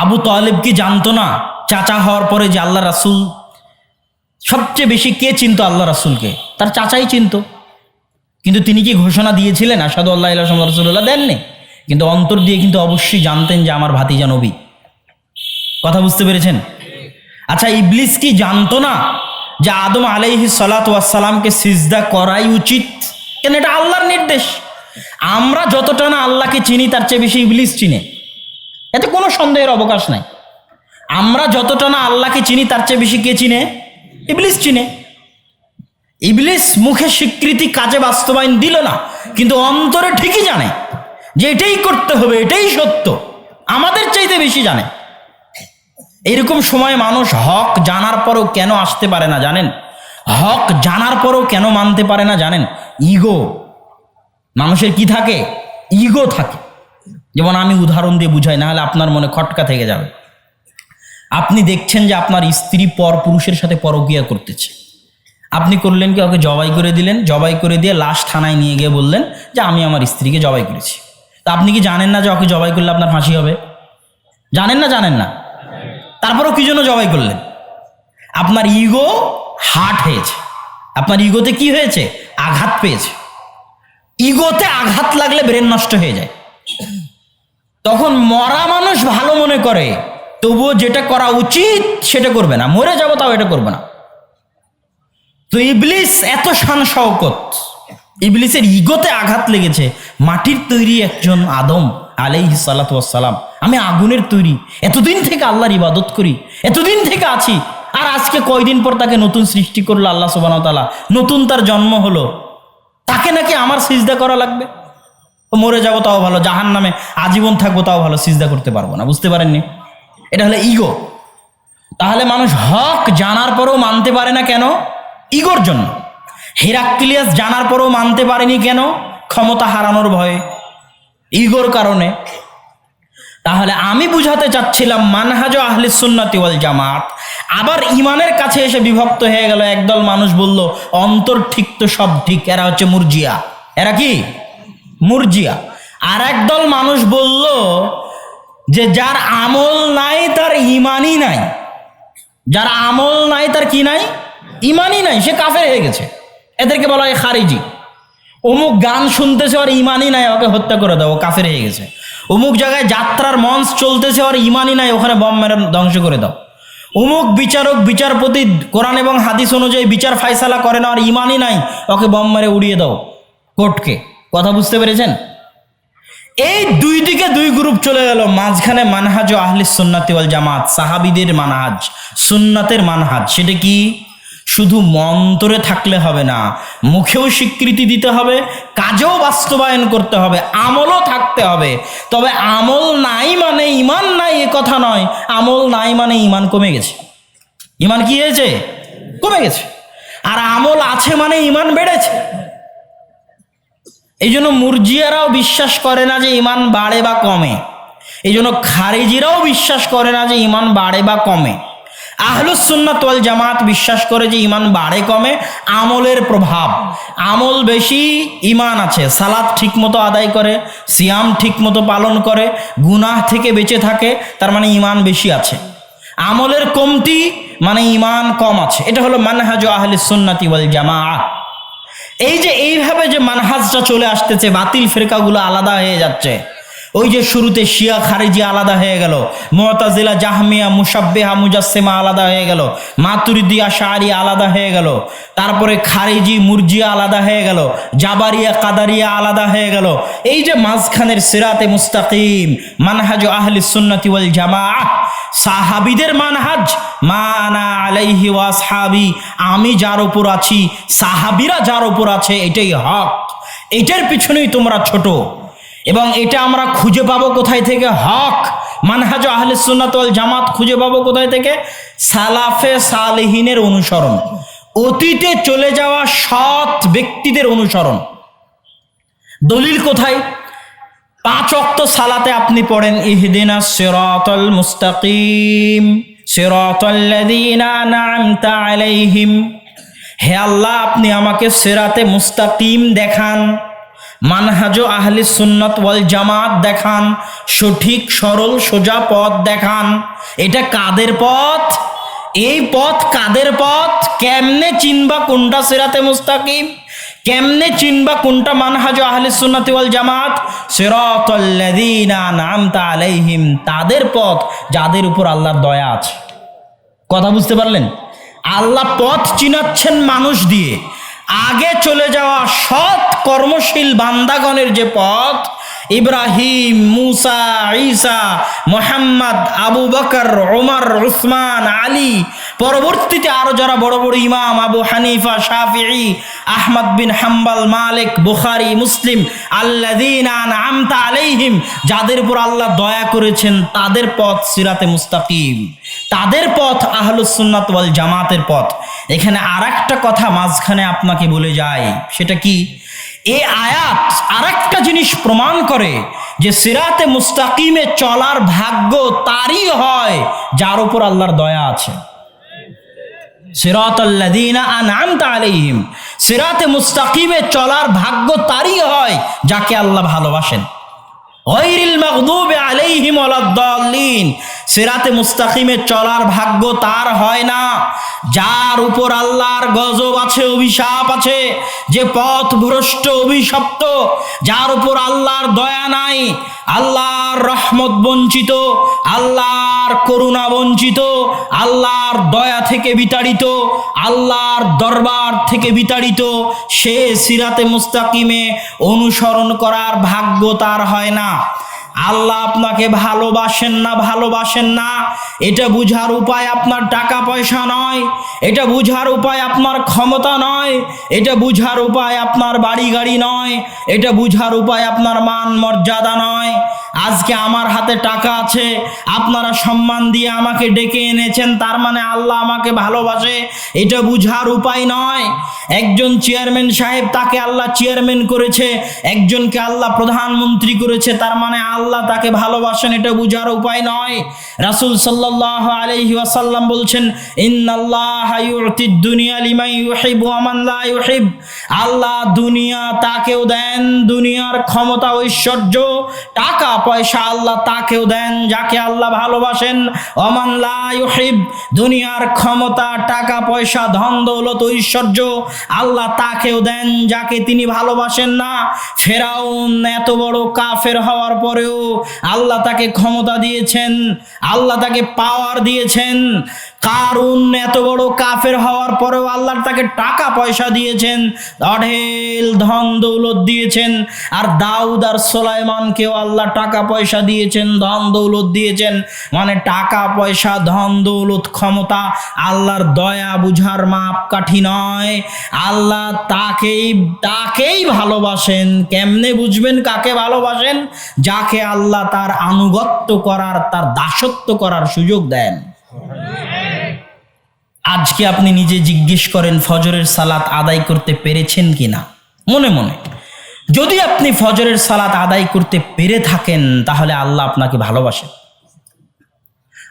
আবু তালেব কি জানতো না চাচা হওয়ার পরে যে আল্লাহ রাসুল? সবচেয়ে বেশি কে চিনত আল্লাহ রাসুলকে? তার চাচাই চিনত। কিন্তু তিনি কি ঘোষণা দিয়েছিলেন আসাদু আল্লাহ রসুল্লাহ দেননি। কিন্তু অন্তর দিয়ে কিন্তু অবশ্যই জানতেন যে আমার ভাতিজা নবী। কথা বুঝতে পেরেছেন? আচ্ছা ইবলিস কি জানতো না যে আদম আলাইহি সালাতামকে সিজদা করাই উচিত? কেন? এটা আল্লাহর নির্দেশ। আমরা যতটা না আল্লাহকে চিনি, তার চেয়ে বেশি ইবলিস চিনে। এতে কোনো সন্দেহের অবকাশ নাই। আমরা যতটা না আল্লাহকে চিনি, তার চেয়ে বেশি কে চিনে? ইবলিস চিনে। ইবলিস মুখে স্বীকৃতি কাজে বাস্তবায়ন দিল না, কিন্তু অন্তরে ঠিকই জানে যে এটাই করতে হবে, এটাই সত্য। আমাদের চাইতে বেশি জানে। এরকম সময় মানুষ হক জানার পরও কেন আসতে পারে না জানেন? হক জানার পরও কেন মানতে পারে না জানেন? ইগো। মানুষের কি থাকে? ইগো থাকে। যেমন আমি উদাহরণ দিয়ে বুঝাই না হলে আপনার মনে খটকা থেকে যাবে। আপনি দেখছেন যে আপনার স্ত্রী পর পুরুষের সাথে পরকিয়া করতেছে। আপনি করলেন কি, ওকে জবাই করে দিলেন, জবাই করে দিয়ে লাশ থানায় নিয়ে গিয়ে বললেন যে আমি আমার স্ত্রীকে জবাই করেছি। তা আপনি কি জানেন না যে ওকে জবাই করলে আপনার ফাঁসি হবে? জানেন না জানেন না? তারপরেও কি জন্য জবাই করলেন? আপনার ইগো হার্ট হয়েছে। আপনার ইগোতে কি হয়েছে? আঘাত পেয়েছে। ইগোতে আঘাত লাগলে ব্রেন নষ্ট হয়ে যায়। তখন মরা মানুষ ভালো মনে করে, তবুও যেটা করা উচিত সেটা করবে না। মরে যাব তাও এটা করবে না। তো ইবলিস এত শান শওকত, ইবলিসের ইগোতে আঘাত লেগেছে। মাটির তৈরি একজন আদম আলাইহি সালাতাম আমি আগুনের তৈরি, এতদিন থেকে আল্লাহর ইবাদত করি, এতদিন থেকে আছি। আর আজকে কয়দিন পর তাকে নতুন সৃষ্টি করল আল্লাহ সুবান তালা নতুন তার জন্ম হলো। তাকে নাকি আমার সিজদা করা লাগবে? মরে যাব তাও ভালো জাহান নামে আজীবন থাকব তাও ভালো, সিজদা করতে পারব না, বুঝতে পারেননি? এটা হলো ইগো তাহলে মানুষ হক জানার পরেও মানতে পারে না কেন? ইগোর জন্য। হিরাক্লিয়াস জানার পরেও মানতে পারেনি কেন? ক্ষমতা হারানোর ভয়ে। ইগোর কারণে। তাহলে আমি বুঝাতে চাচ্ছিলাম মানহাজ আহলে সুন্নাতি ওয়াল জামাত। আবার ইমানের কাছে এসে বিভক্ত হয়ে গেল, একদল মানুষ বলল অন্তর ঠিক তো সব ঠিক, এরা হচ্ছে মুরজিয়া। এরা কি? মুরজিয়া। আর একদল মানুষ বলল যে, যার আমল নাই, তার ইমানই নাই। যার আমল নাই, তার কি নাই? ইমানই নাই। সে কাফের হয়ে গেছে। এদেরকে বলা হয় খারিজি। অমুক গান শুনতেছে আর ইমানই নাই, ওকে হত্যা করে দাও কাফের হয়ে গেছে। অমুক জায়গায় যাত্রার মঞ্চ চলতেছে আর ইমানই নাই, ওখানে বম মেরে ধ্বংস করে দাও। অমুক বিচারক, বিচারপতি, কোরআন এবং হাদিস অনুযায়ী বিচার ফাইসালা করে না আর ইমানই নাই, ওকে বম মেরে উড়িয়ে দাও কোর্টকে। কথা বুঝতে পেরেছেন? এই দুই দিকে দুই গ্রুপ চলে গেল। মাঝখানে মানহাজ ও আহলি সুন্নাতি ওয়াল জামাত, সাহাবিদের মানহাজ, সুন্নাতের মানহাজ। সেটা কি? শুধু মন্তরে থাকলে হবে না, মুখেও স্বীকৃতি দিতে হবে, কাজেও বাস্তবায়ন করতে হবে, আমলও থাকতে হবে। তবে আমল নাই মানে ইমান নাই, এ কথা নয়। আমল নাই মানে ইমান কমে গেছে। ইমান কি হয়েছে? কমে গেছে। আর আমল আছে মানে ইমান বেড়েছে। এই জন্য মুরজিয়ারাও বিশ্বাস করে না যে ইমান বাড়ে বা কমে। এই জন্য খারেজিরাও বিশ্বাস করে না যে ইমান বাড়ে বা কমে। আহলুসুন্নাত ওয়াল জামাত বিশ্বাস করে যে ইমান বাড়ে কমে। আমলের প্রভাব। আমল বেশি ইমান আছে। সালাদ ঠিকমতো আদায় করে, সিয়াম ঠিকমতো পালন করে, গুনাহ থেকে বেঁচে থাকে, তার মানে ইমান বেশি আছে। আমলের কমতি মানে ইমান কম আছে। এটা হলো মানহাজ আহলে সুন্নাতি ওয়াল জামা এই যে এইভাবে যে মানহাজটা চলে আসতেছে বাতিল ফেরকাগুলো আলাদা হয়ে যাচ্ছে। ওই যে শুরুতে শিয়া খারেজি আলাদা হয়ে গেল, মতাজিলা জাহমিয়া মুসাব্বেহা মুজাসেমা আলাদা হয়ে গেল মাতুরিদিয়া শাহরি আলাদা হয়ে গেল, তারপরে খারেজি মুরজিয়া আলাদা হয়ে গেল, জাবারিয়া কাদারিয়া আলাদা হয়ে গেল। এই যে মাঝখানের সিরাতে মুস্তাকিম, মানহাজ আহলি সুন্নতি ওয়াল জামা সাহাবিদের মানহাজ, মানা আলাইহি ওয়াসহাবি আমি যার উপর আছি, সাহাবিরা যার উপর আছে, এটাই হক। এটার পিছনেই তোমরা ছোট। এবং এটা আমরা খুঁজে পাবো কোথায় থেকে? হক। মানহাজ আহলে সুন্নাত জামাত খুঁজে পাবো কোথায় থেকে? সালাফে সালেহিনের অনুসরণ। অতীতে চলে যাওয়া সৎ ব্যক্তিদের অনুসরণ। দলিল কোথায়? পাঁচ অক্ত সালাতে আপনি পড়েন, ইহদিনা সিরাতাল মুস্তাকিম, সিরাতাল্লাযীনা আন'আমতা আলাইহিম। হে আল্লাহ, আপনি আমাকে সিরাতে মুস্তাকিম দেখান। মানহাজ আহলি সুন্নত ওয়াল জামাত দেখান, সঠিক, সরল, সোজা পথ দেখান। এটা কাদের পথ? এই পথ কাদের পথ? কেমনে চিনবা কোনটা সেরাতে মুস্তাকিম? কেমনে চিনবা কোনটা মানহাজ আহলে সুন্নাতি ওয়াল জামাত? সিরাতাল্লাযীনা আনআমতা আলাইহিম। তাদের পথ, যাদের উপর আল্লাহর দয়া আছে। কথা বুঝতে পারলেন? আল্লাহ পথ চিনাচ্ছেন মানুষ দিয়ে। আগে চলে যাওয়া সৎ কর্মশীল বান্দাগণের যে পথ, ইব্রাহিম, মুসা, ঈসা, মোহাম্মদ, আবু বকর ওমর উসমান, আলী, পরবর্তীতে আরও যারা বড় বড় ইমাম, আবু হানিফা, শাফিঈ, আহমদ বিন হাম্বাল, মালিক, বুখারি, মুসলিম, আল্লাযীনা আনআমতা আলাইহিম, যাদের উপর আল্লাহ দয়া করেছেন, তাদের পথ সিরাতে মুস্তাকিম। তাদের পথ আহলুস সুন্নাত ওয়াল জামাতের পথ। এখানে আরেকটা কথা মাঝখানে আপনাকে বলে যায় সেটা কি? এ আয়াত আরেকটা জিনিস প্রমাণ করে যে সিরাতে মুস্তাকিমে চলার ভাগ্য তারই হয়, যার উপর আল্লাহর দয়া আছে। সিরাতে মুস্তাকিমে চলার ভাগ্য তারই হয়, যাকে আল্লাহ ভালোবাসেন। গৈরিল মাগদুবে আলাইহিম ওয়ালাদ-দাল্লিন। সিরাতে মুস্তাকিমে চলার ভাগ্য তার হয় না। যার উপর আল্লাহর গজব আছে, অভিশাপ আছে, যে পথ ভ্রষ্ট, অভিশপ্ত, যার উপর আল্লাহর দয়া নাই, আল্লাহর রহমত বঞ্চিত, আল্লাহর করুণা বঞ্চিত, আল্লাহর দয়া থেকে বিতাড়িত, আল্লাহর দরবার থেকে বিতাড়িত, সে সিরাতে মুস্তাকিমে অনুসরণ করার ভাগ্য তার হয় না। Islam আল্লাহ আপনাকে ভালোবাসেন না ভালোবাসেন না। এটা বুঝার উপায় আপনার টাকা পয়সা নয়। এটা বুঝার উপায় আপনার ক্ষমতা নয়। এটা বুঝার উপায় আপনার বাড়ি গাড়ি নয়। এটা বুঝার উপায় আপনার মান মর্যাদা নয়। আজকে আমার হাতে টাকা আছে। আপনারা সম্মান দিয়ে আমাকে ডেকে এনেছেন। তার মানে আল্লাহ আমাকে ভালোবাসে। এটা বুঝার উপায় নয়। একজন চেয়ারম্যান সাহেব তাকে আল্লাহ চেয়ারম্যান করেছে। একজনকে আল্লাহ প্রধানমন্ত্রী করেছে। তার মানে আল্লাহ তাকে ভালোবাসেন, এটা বুঝার উপায় নয়। রাসূল সাল্লাল্লাহু আলাইহি ওয়াসাল্লাম বলছেন আল্লাহ দুনিয়া তাকেও দেন, দুনিয়ার ক্ষমতা, ঐশ্বর্য, টাকা, পয়সা আল্লাহ তাকেও দেন, যাকে আল্লাহ ভালোবাসেন ওমান লা ইউহিব। দুনিয়ার ক্ষমতা, টাকা, পয়সা, ধন, দৌলত, ঐশ্বর্য আল্লাহ তাকেও দেন, যাকে তিনি ভালোবাসেন না। ফেরাউন এত বড় কাফের হওয়ার পরেও আল্লাহ তাকে ক্ষমতা দিয়েছেন আল্লাহ তাকে পাওয়ার দিয়েছেন। কারুন এত বড় কাফের হওয়ার পরেও আল্লাহ তাকে টাকা পয়সা দিয়েছেন, অঢেল ধন দৌলত দিয়েছেন, আর দাউদ আর সোলাইমানকেও আল্লাহ টাকা পয়সা দিয়েছেন, ধন দৌলত দিয়েছেন। মানে টাকা পয়সা, ধন দৌলত ক্ষমতা আল্লাহর দয়া বুঝার মাপকাঠি নয়। আল্লাহ তাকেই তাকেই ভালোবাসেন। কেমনে বুঝবেন কাকে ভালোবাসেন? যাকে আল্লাহ তার আনুগত্য করার, তার দাসত্ব করার সুযোগ দেন। আজকে আপনি নিজে জিজ্ঞেস করেন, ফজরের সালাত আদায় করতে পেরেছেন কিনা? মনে মনে। যদি আপনি ফজরের সালাত আদায় করতে পেরে থাকেন, তাহলে আল্লাহ আপনাকে ভালোবাসেন।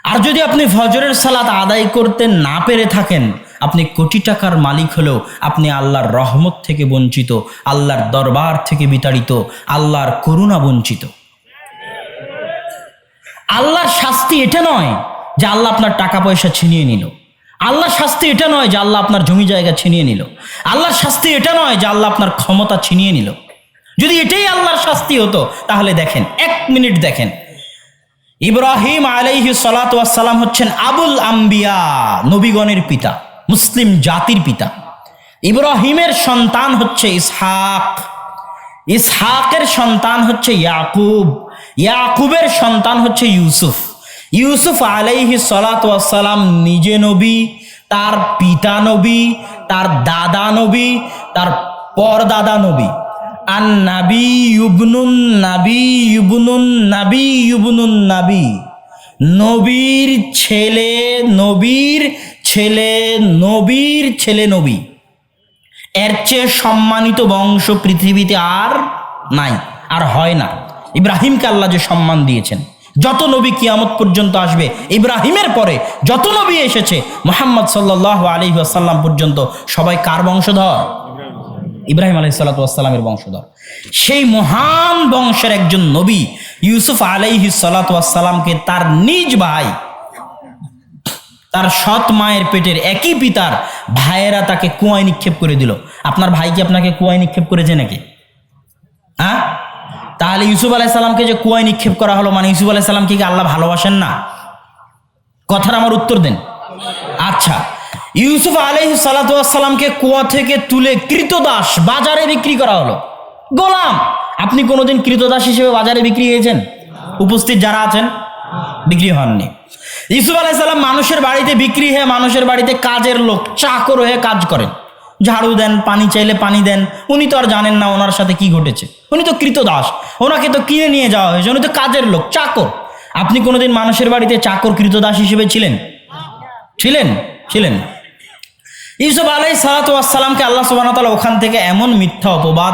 আর যদি আপনি ফজরের সালাত আদায় করতে না পেরে থাকেন, আপনি কোটি টাকার মালিক হলেও আপনি আল্লাহর রহমত থেকে বঞ্চিত, আল্লাহর দরবার থেকে বিতাড়িত, আল্লাহর করুণা বঞ্চিত। আল্লাহর শাস্তি এটা নয় যে আল্লাহ আপনার টাকা পয়সা ছিনিয়ে নিল। আল্লাহর শাস্তি এটা নয় যে আল্লাহ আপনার জমি জায়গা ছিনিয়ে নিল। আল্লাহর শাস্তি এটা নয় যে আল্লাহ আপনার ক্ষমতা ছিনিয়ে নিল। যদি এটাই আল্লাহর শাস্তি হতো, তাহলে দেখেন, এক মিনিট দেখেন। ইব্রাহিম আলাইহি সালাম হচ্ছেন আবুল আম্বিয়া, নবীগণের পিতা, মুসলিম জাতির পিতা। ইব্রাহিমের সন্তান হচ্ছে ইসহাক। ইসহাকের সন্তান হচ্ছে ইয়াকুব। ইয়াকুবের সন্তান হচ্ছে ইউসুফ। ইউসুফ আলাইহি সালাম নিজে নবী, তার পিতা নবী, তার দাদা নবী, তার পরদাদা নবী। আর নাবি ইউবনুন নাবি ইউবনুন নাবি ইউবনুন নাবি। নবীর ছেলে নবীর ছেলে নবীর ছেলে নবী। এর চেয়ে সম্মানিত বংশ পৃথিবীতে আর নাই, আর হয় না। ইব্রাহিমকে আল্লাহ যে সম্মান দিয়েছেন। যত নবী কিয়ামত পর্যন্ত আসবে, ইব্রাহিমের পরে যত নবী এসেছে, মোহাম্মদ সাল্লাহ আলী আসাল্লাম পর্যন্ত সবাই কার বংশধর? ইব্রাহিম আলহি সাল্লাতামের বংশধর। সেই মহান বংশের একজন নবী ইউসুফ আলাইহি সাল্লাতামকে তার নিজ ভাই, তার সৎ মায়ের পেটের একই পিতার ভাইয়েরা তাকে কুয়ায় নিক্ষেপ করে দিল। আপনার ভাই কি আপনাকে কুয়ায় নিক্ষেপ করেছে নাকি? হ্যাঁ? ইউসুফ আলাইসাল্লামকে যে কুয়ায় নিক্ষেপ করা হলো মানে ইউসুফ আলাইসাল্লামকে কি আল্লাহ ভালোবাসেন না? কথার আমার উত্তর দেন। আচ্ছা ইউসুফ আলহ সালাতামকে কুয়া থেকে তুলে কৃতদাস বাজারে বিক্রি করা হলো। গোলাম, আপনি কোনোদিন কৃতদাস হিসেবে বাজারে বিক্রি হয়েছেন? উপস্থিত যারা আছেন, বিক্রি হননি। ইউসুফ আলাইসাল্লাম মানুষের বাড়িতে বিক্রি হয়ে মানুষের বাড়িতে কাজের লোক, চাকর হয়ে কাজ করেন। ঝাড়ু দেন, পানি চাইলে পানি দেন। উনি তো আর জানেন না ওনার সাথে কি ঘটেছে। উনি তো কৃতদাস। ওনাকে তো কিনে নিয়ে যাওয়া হয়েছে। উনি তো কাজের লোক, চাকর। আপনি কোনোদিন মানুষের বাড়িতে চাকর কৃতদাস হিসেবে ছিলেন? ছিলেন? ছিলেন। ইউসুফ আলাই সালাতামকে আল্লাহ সুবাহতালা ওখান থেকে এমন মিথ্যা অপবাদ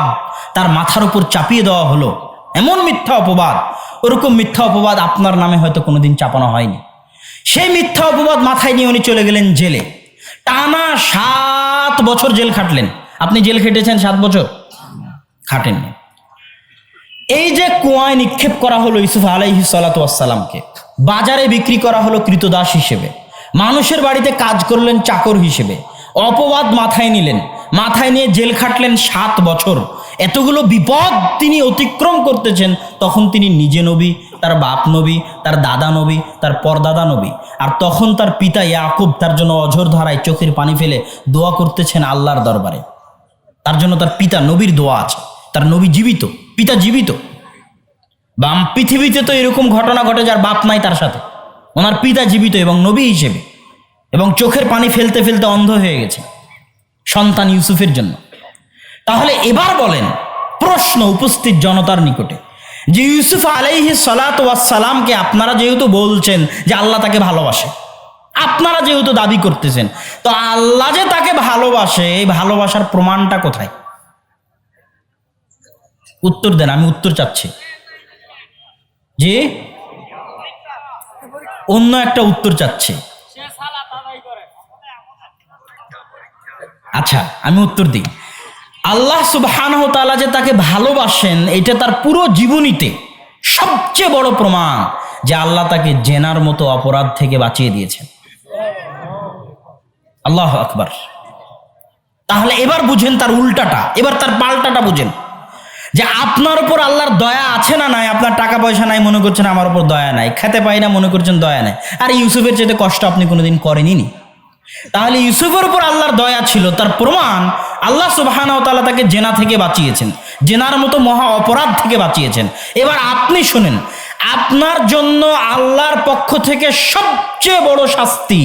তার মাথার উপর চাপিয়ে দেওয়া হলো। এমন মিথ্যা অপবাদ। ওরকম মিথ্যা অপবাদ আপনার নামে হয়তো কোনোদিন চাপানো হয়নি। সেই মিথ্যা অপবাদ মাথায় নিয়ে উনি চলে গেলেন জেলে। টানা সাত বছর জেল খাটলেন। আপনি জেল খেটেছেন সাত বছর? খাটেন এই যে কুয়ায় নিক্ষেপ করা হলো ইউসুফ আলাইহি সালাতামকে বাজারে বিক্রি করা হলো কৃতদাস হিসেবে, মানুষের বাড়িতে কাজ করলেন চাকর হিসেবে, অপবাদ মাথায় নিলেন, মাথায় নিয়ে জেল খাটলেন সাত বছর। এতগুলো বিপদ তিনি অতিক্রম করতেছেন, তখন তিনি নিজে নবী, তার বাপ নবী, তার দাদা নবী, তার পরদাদা নবী। আর তখন তার পিতা ইয়াকুব তার জন্য অঝর ধারায় চোখের পানি ফেলে দোয়া করতেছেন আল্লাহর দরবারে। তার জন্য তার পিতা নবীর দোয়া আছে। তার নবী জীবিত, পিতা জীবিত। বাম পৃথিবীতে তো এরকম ঘটনা ঘটে যার বাপ নাই তার সাথে। ওনার পিতা জীবিত এবং নবী হিসেবে। এবং চোখের পানি ফেলতে ফেলতে অন্ধ হয়ে গেছে। সন্তান ইউসুফের জন্য। তাহলে এবার বলেন, প্রশ্ন উপস্থিত জনতার নিকটে। যে ইউসুফ আলাইহি সালাত সালামকে আপনারা যেহেতু বলছেন যে আল্লাহ তাকে ভালোবাসে, আপনারা যেহেতু দাবি করতেছেন, তো আল্লাহ যে তাকে ভালোবাসে, এই ভালোবাসার প্রমাণটা কোথায়? উত্তর দেন, আমি উত্তর চাচ্ছি। যে অন্য একটা উত্তর চাচ্ছি। আচ্ছা আমি উত্তর দিই। আল্লাহ সুবহানাহু তাআলা যে তাকে ভালোবাসেন, এটা তার পুরো জীবনীতে সবচেয়ে বড় প্রমাণ যে আল্লাহ তাকে জেনার মতো অপরাধ থেকে বাঁচিয়ে দিয়েছেন। আল্লাহ আকবার। তাহলে এবার বুঝেন তার উল্টাটা, এবার তার পাল্টাটা বুঝেন। যে আপনার উপর আল্লাহর দয়া আছে না নাই, আপনার টাকা পয়সা নাই, মনে করছেন আমার উপর দয়া নাই, খেতে পাই না, মনে করছেন দয়া নাই। আর ইউসুফের চেয়ে কষ্ট আপনি কোনোদিন করেনি তাহলে ইউসুফের উপর আল্লাহর দয়া ছিল, তার প্রমাণ আল্লাহ সুবাহানাও তালা তাকে জেনা থেকে বাঁচিয়েছেন, জেনার মতো মহা অপরাধ থেকে বাঁচিয়েছেন। এবার আপনি শুনেন, আপনার জন্য আল্লাহর পক্ষ থেকে সবচেয়ে বড় শাস্তি,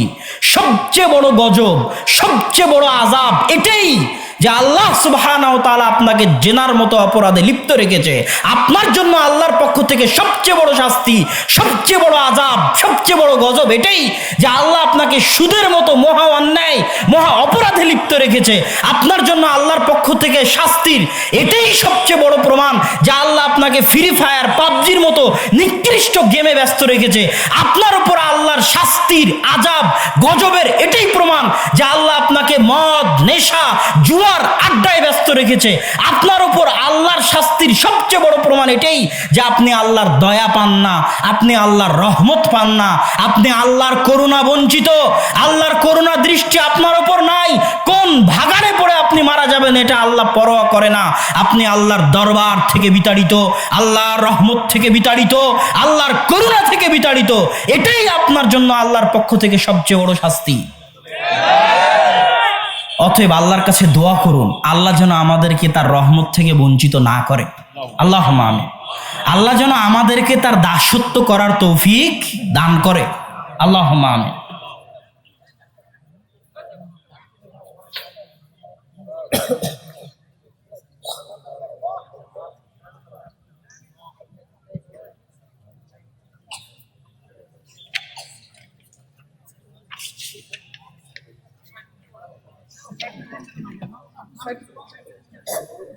সবচেয়ে বড় গজব, সবচেয়ে বড় আজাব এটাই যে আল্লাহ সুবহানাহু তাআলা আপনাকে জেনার মতো অপরাধে লিপ্ত রেখেছে। আপনার জন্য আল্লাহর পক্ষ থেকে সবচেয়ে বড় শাস্তি, সবচেয়ে বড় আজাব সবচেয়ে বড় গজব এটাই যে আল্লাহ আপনাকে সুদের মতো মহা অন্যায়, মহা অপরাধে লিপ্ত রেখেছে। আপনার জন্য আল্লাহর পক্ষ থেকে শাস্তির এটাই সবচেয়ে বড় প্রমাণ যে আল্লাহ আপনাকে ফ্রি ফায়ার পাবজির মতো নিকৃষ্ট গেমে ব্যস্ত রেখেছে। আপনার উপর আল্লাহর শাস্তির আজাব গজবের এটাই প্রমাণ যে আল্লাহ আপনাকে মদ, নেশা জুয়ার আড্ডায় ব্যস্ত রেখেছে। আপনার উপর আল্লাহর শাস্তির সবচেয়ে বড় প্রমাণ এটাই যে আপনি আল্লাহর দয়া পান না, আপনি আল্লাহর রহমত পান না। আপনি আল্লাহর করুণা বঞ্চিত। আল্লাহর করুণা দৃষ্টি আপনার উপর নাই। কোন ভাগাড়ে পড়ে আপনি মারা যাবেন এটা আল্লাহ পরোয়া করে না। আপনি আল্লাহর দরবার থেকে বিতাড়িত, আল্লাহর রহমত থেকে বিতাড়িত, আল্লাহর করুণা থেকে বিতাড়িত। এটাই আপনার জন্য আল্লাহর পক্ষ থেকে সবচেয়ে বড় শাস্তি। অতএব আল্লাহর কাছে দোয়া করুন, আল্লাহ যেন আমাদেরকে তার রহমত থেকে বঞ্চিত না করে। আল্লাহ আমি আল্লাহ যেন আমাদেরকে তার দাসত্ব করার তৌফিক দান করে। আল্লাহ আমি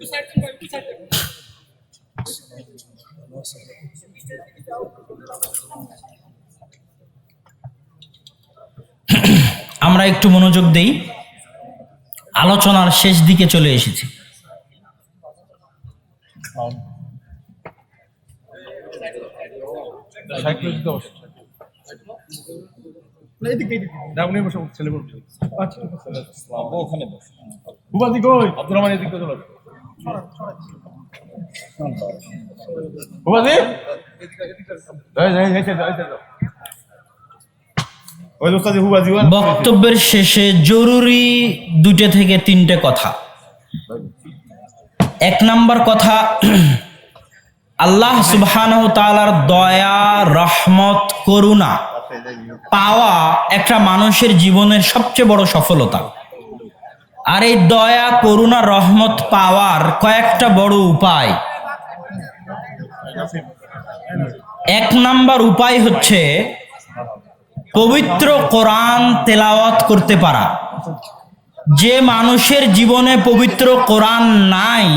আমরা একটু মনোযোগ দেই। আলোচনার শেষ দিকে চলে এসেছি। কই? আব্দুর রহমান এদিকে চলো বক্তব্যের শেষে জরুরি দুটো থেকে তিনটে কথা। এক নাম্বার কথা, আল্লাহ সুবহান দয়া, রহমত, করুণা পাওয়া একটা মানুষের জীবনের সবচেয়ে বড় সফলতা। আর এই দয়া, করুণা, রহমত পাওয়ার কয়েকটা বড় উপায়। এক নাম্বার উপায় হচ্ছে পবিত্র কোরআন তেলাওয়াত করতে পারা। যে মানুষের জীবনে পবিত্র কোরআন নাই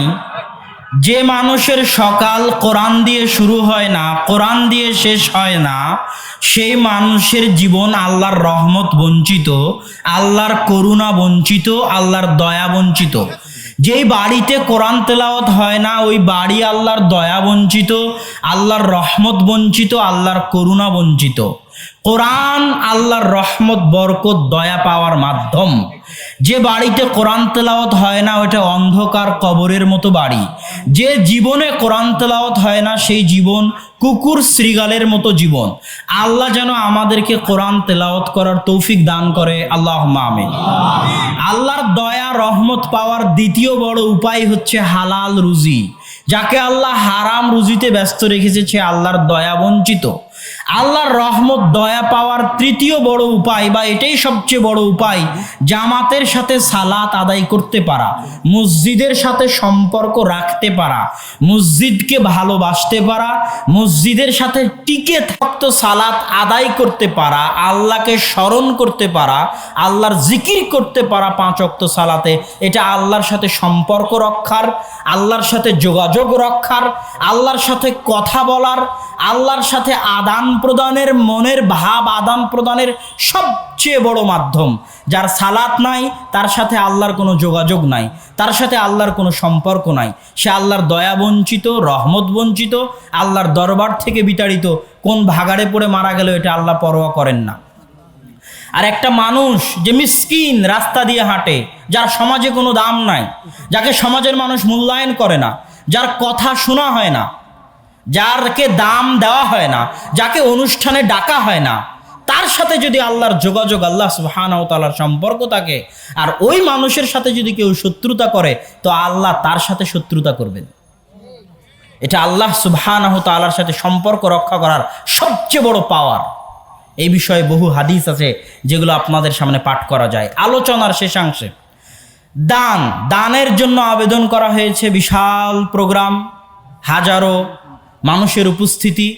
যে মানুষের সকাল কোরআন দিয়ে শুরু হয় না, কোরআন দিয়ে শেষ হয় না, সেই মানুষের জীবন আল্লাহর রহমত বঞ্চিত, আল্লাহর করুণা বঞ্চিত, আল্লাহর দয়া বঞ্চিত। যেই বাড়িতে কোরআন তেলাওয়াত হয় না, ওই বাড়ি আল্লাহর দয়া বঞ্চিত, আল্লাহর রহমত বঞ্চিত, আল্লাহর করুণা বঞ্চিত। কোরআন আল্লাহর রহমত, বরকত, দয়া পাওয়ার মাধ্যম। যে বাড়িতে কোরআন তেলাওয়াত হয় না ওটা অন্ধকার কবরের মতো বাড়ি। যে জীবনে কোরআন তেলাওয়াত হয় না, সেই জীবন কুকুর শ্রীগালের মতো জীবন। আল্লাহ যেন আমাদেরকে কোরআন তেলাওয়াত করার তৌফিক দান করে আল্লাহ আমিন। আল্লাহর দয়া, রহমত পাওয়ার দ্বিতীয় বড় উপায় হচ্ছে হালাল রুজি। যাকে আল্লাহ হারাম রুজিতে ব্যস্ত রেখেছে, সে আল্লাহর দয়া বঞ্চিত। আল্লাহর রহমত, দয়া পাওয়ার তৃতীয় বড় উপায় বা এটাই সবচেয়ে বড় উপায়, জামাতের সাথে সালাত আদায় করতে পারা, মসজিদের সাথে সম্পর্ক রাখতে পারা, মসজিদকে ভালোবাসতে পারা, মসজিদের সাথে টিকে থাকতো সালাত আদায় করতে পারা, আল্লাহকে স্মরণ করতে পারা, আল্লাহর জিকির করতে পারা পাঁচ অক্ত সালাতে। এটা আল্লাহর সাথে সম্পর্ক রক্ষার, আল্লাহর সাথে যোগাযোগ রক্ষার, আল্লাহর সাথে কথা বলার আল্লাহর সাথে আদান প্রদানের, মনের ভাব আদান প্রদানের সবচেয়ে বড় মাধ্যম। যার সালাত নাই, তার সাথে আল্লাহর কোনো যোগাযোগ নাই, তার সাথে আল্লাহর কোনো সম্পর্ক নাই। সে আল্লাহর দয়া বঞ্চিত, রহমত বঞ্চিত, আল্লাহর দরবার থেকে বিতাড়িত, কোন ভাগাড়ে পড়ে মারা গেল এটা আল্লাহ পরোয়া করেন না। আর একটা মানুষ যে মিসকিন রাস্তা দিয়ে হাঁটে, যার সমাজে কোনো দাম নাই, যাকে সমাজের মানুষ মূল্যায়ন করে না, যার কথা শোনা হয় না যারকে দাম দেওয়া হয় না, যাকে অনুষ্ঠানে ডাকা হয় না, তার সাথে যদি আল্লাহর যোগাযোগ, আল্লাহ সুবহানাহু তাআলার সম্পর্ক থাকে, আর ওই মানুষের সাথে যদি কেউ শত্রুতা করে, তো আল্লাহ তার সাথে শত্রুতা করবেন। এটা আল্লাহ সুবহানাহু তাআলার সাথে সম্পর্ক রক্ষা করার সবচেয়ে বড় পাওয়ার। এই বিষয়ে বহু হাদিস আছে, যেগুলো আপনাদের সামনে পাঠ করা যায়। আলোচনার শেষাংশে, দান, দানের জন্য আবেদন করা হয়েছে বিশাল প্রোগ্রাম, হাজারো মানুষের উপস্থিতি।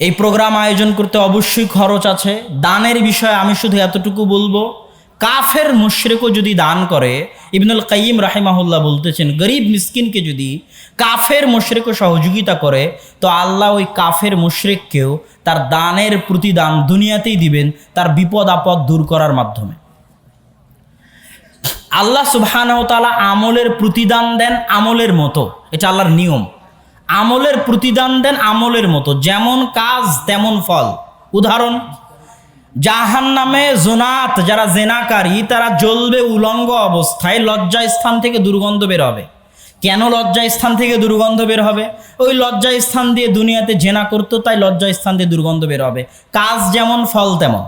এই প্রোগ্রাম আয়োজন করতে অবশ্যই খরচ আছে। দানের বিষয়ে আমি শুধু এতটুকু বলব, কাফের মুশরেকও যদি দান করে, ইবনুল কাইম রাহিমাহুল্লাহ বলতেছেন, গরিব মিসকিনকে যদি কাফের মুশরেকও সহযোগিতা করে, তো আল্লাহ ওই কাফের মুশরেককেও তার দানের প্রতিদান দুনিয়াতেই দিবেন, তার বিপদ আপদ দূর করার মাধ্যমে। আল্লাহ সুবহানাহু তাআলা আমলের প্রতিদান দেন আমলের মতো, এটা আল্লাহর নিয়ম। আমলের প্রতিদান দেন আমলের মতো। যেমন কাজ, তেমন ফল। উদাহরণ জাহান নামে জোনাত, যারা জেনাকারী, তারা জ্বলবে উলঙ্গ অবস্থায়, লজ্জা স্থান থেকে দুর্গন্ধ বের হবে। কেন লজ্জা স্থান থেকে দুর্গন্ধ বের হবে? ওই লজ্জা স্থান দিয়ে দুনিয়াতে জেনা করতো, তাই লজ্জা স্থান দিয়ে দুর্গন্ধ বের হবে। কাজ যেমন, ফল তেমন।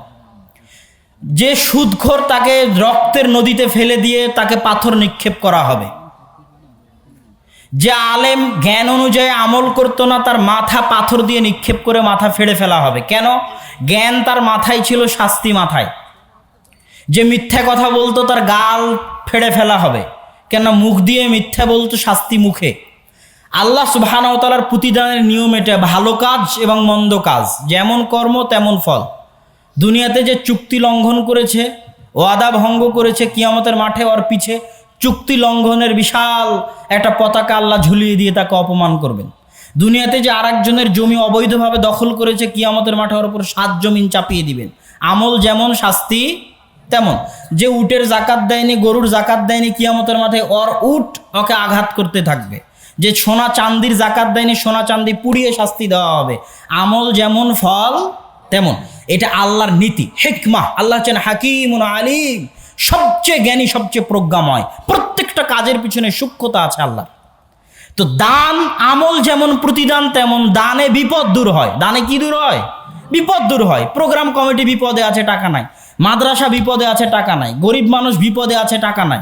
যে সুদখোর তাকে রক্তের নদীতে ফেলে দিয়ে তাকে পাথর নিক্ষেপ করা হবে। যে আলেম জ্ঞান অনুযায়ী আমল করতো না, তার মাথা পাথর দিয়ে নিক্ষেপ করে মাথা ফেড়ে ফেলা হবে। কেন? জ্ঞান তার মাথায় ছিল, শাস্তি মাথায়। যে মিথ্যা কথা বলতো, তার গাল ফেড়ে ফেলা হবে। কেন? মুখ দিয়ে মিথ্যা বলতো, শাস্তি মুখে। আল্লাহ সুবাহানতালার প্রতিদানের নিয়ম এটা, ভালো কাজ এবং মন্দ কাজ। যেমন কর্ম, তেমন ফল। দুনিয়াতে যে চুক্তি লঙ্ঘন করেছে, ওয়াদা ভঙ্গ করেছে, কিয়ামতের মাঠে ওর পিছে চুক্তি লঙ্ঘনের বিশাল একটা পতাকা আল্লাহ ঝুলিয়ে দিয়ে তাকে অপমান করবেন। দুনিয়াতে যে আরেকজনের জমি অবৈধভাবে দখল করেছে, কিয়ামতের মাঠে ওর উপর সাত জমিন চাপিয়ে দিবেন। আমল যেমন শাস্তি, তেমন। যে উটের জাকাত দেয়নি, গরুর জাকাত দেয়নি, কিয়ামতের মাঠে অর উট ওকে আঘাত করতে থাকবে। যে সোনা চান্দির জাকাত দেয়নি, সোনা চান্দি পুড়িয়ে শাস্তি দেওয়া হবে। আমল যেমন ফল, তেমন। এটা আল্লাহর নীতি, হেকমা। আল্লাহ হচ্ছেন হাকিম আলিম। সবচেয়ে জ্ঞানী, সবচেয়ে প্রজ্ঞাময়। প্রত্যেকটা কাজের পিছনে সূক্ষ্মতা আছে আল্লাহ তো দান, আমল যেমন প্রতিদান, তেমন দানে বিপদ দূর হয়। দানে কি দূর হয়? বিপদ দূর হয়। প্রোগ্রাম কমিটি বিপদে আছে, টাকা নাই। মাদ্রাসা বিপদে আছে, টাকা নাই। গরিব মানুষ বিপদে আছে, টাকা নাই।